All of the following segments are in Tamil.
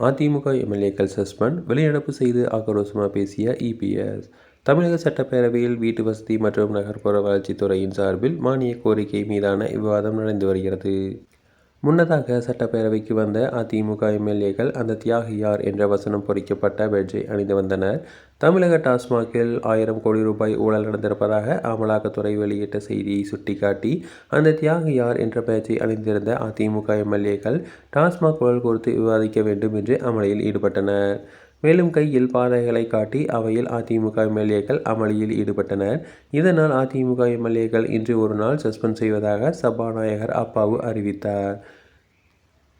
அதிமுக எம்எல்ஏக்கள் சஸ்பெண்ட் வெளிநடப்பு செய்து ஆக்ரோஷமாக பேசிய இபிஎஸ் தமிழக சட்டப்பேரவையில் வீட்டு வசதி மற்றும் நகர்ப்புற வளர்ச்சித்துறையின் சார்பில் மானிய கோரிக்கை மீதான விவாதம் நடந்து வருகிறது. முன்னதாக சட்டப்பேரவைக்கு வந்த அதிமுக எம்எல்ஏக்கள் அந்த தியாகியார் என்ற வசனம் பொறிக்கப்பட்ட பெட்ஜை அணிந்து வந்தனர். தமிழக டாஸ்மாகில் ஆயிரம் கோடி ரூபாய் ஊழல் நடந்திருப்பதாக அமலாக்கத்துறை வெளியிட்ட செய்தியை சுட்டிக்காட்டி அந்த தியாகியார் என்ற பேட்ஜை அணிந்திருந்த அதிமுக எம்எல்ஏக்கள் டாஸ்மாக் ஊழல் குறித்து விவாதிக்க வேண்டும் என்று அமளியில் ஈடுபட்டனர். மேலும் கையில் பாதைகளை காட்டி அவையில் அதிமுக எம்எல்ஏக்கள் அமளியில் ஈடுபட்டனர். இதனால் அதிமுக எம்எல்ஏக்கள் இன்று ஒரு நாள் சஸ்பெண்ட் செய்வதாக சபாநாயகர் அப்பாவு அறிவித்தார்.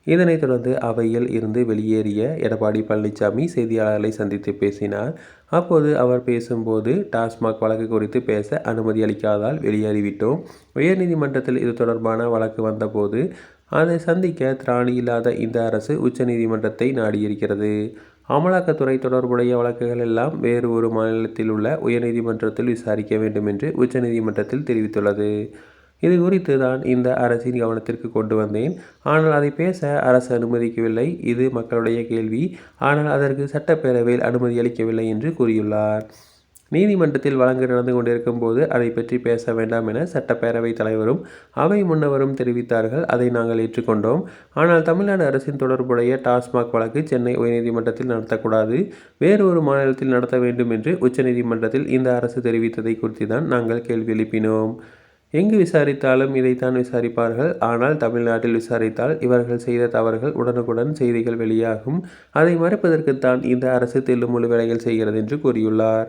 இதனைத் தொடர்ந்து அவையில் இருந்து வெளியேறிய எடப்பாடி பழனிசாமி செய்தியாளர்களை சந்தித்து பேசினார். அப்போது அவர் பேசும்போது டாஸ்மாக் வழக்கு குறித்து பேச அனுமதி அளிக்காதால் வெளியேறிவிட்டோம். உயர்நீதிமன்றத்தில் இது தொடர்பான வழக்கு வந்தபோது அதை சந்திக்க திராணி இல்லாத இந்த அரசு உச்சநீதிமன்றத்தை நாடியிருக்கிறது. அமலாக்கத்துறை தொடர்புடைய வழக்குகள் எல்லாம் வேறு ஒரு மாநிலத்தில் உள்ள உயர்நீதிமன்றத்தில் விசாரிக்க வேண்டும் என்று உச்சநீதிமன்றத்தில் தெரிவித்துள்ளது. இது குறித்து தான் இந்த அரசின் கவனத்திற்கு கொண்டு வந்தேன். ஆனால் அதை பேச அரசு அனுமதிக்கவில்லை. இது மக்களுடைய கேள்வி. ஆனால் அதற்கு சட்டப்பேரவையில் அனுமதி அளிக்கவில்லை என்று கூறியுள்ளார். நீதிமன்றத்தில் வழக்கு நடந்து கொண்டிருக்கும் போது அதை பற்றி பேச வேண்டாம் என சட்டப்பேரவைத் தலைவரும் அவை முன்னவரும் தெரிவித்தார்கள். அதை நாங்கள் ஏற்றுக்கொண்டோம். ஆனால் தமிழ்நாடு அரசின் தொடர்புடைய டாஸ்மாக் வழக்கு சென்னை உயர்நீதிமன்றத்தில் நடத்தக்கூடாது. வேறு ஒரு மாநிலத்தில் நடத்த வேண்டும் என்று உச்சநீதிமன்றத்தில் இந்த அரசு தெரிவித்ததை குறித்து தான் நாங்கள் கேள்வி எழுப்பினோம். எங்கு விசாரித்தாலும் இதைத்தான் விசாரிப்பார்கள். ஆனால் தமிழ்நாட்டில் விசாரித்தால் இவர்கள் செய்த தவறுகள் உடனுக்குடன் செய்திகள் வெளியாகும். அதை மறைப்பதற்குத்தான் இந்த அரசு தெல்லுமுழு வேலைகள் செய்கிறது என்று கூறியுள்ளார்.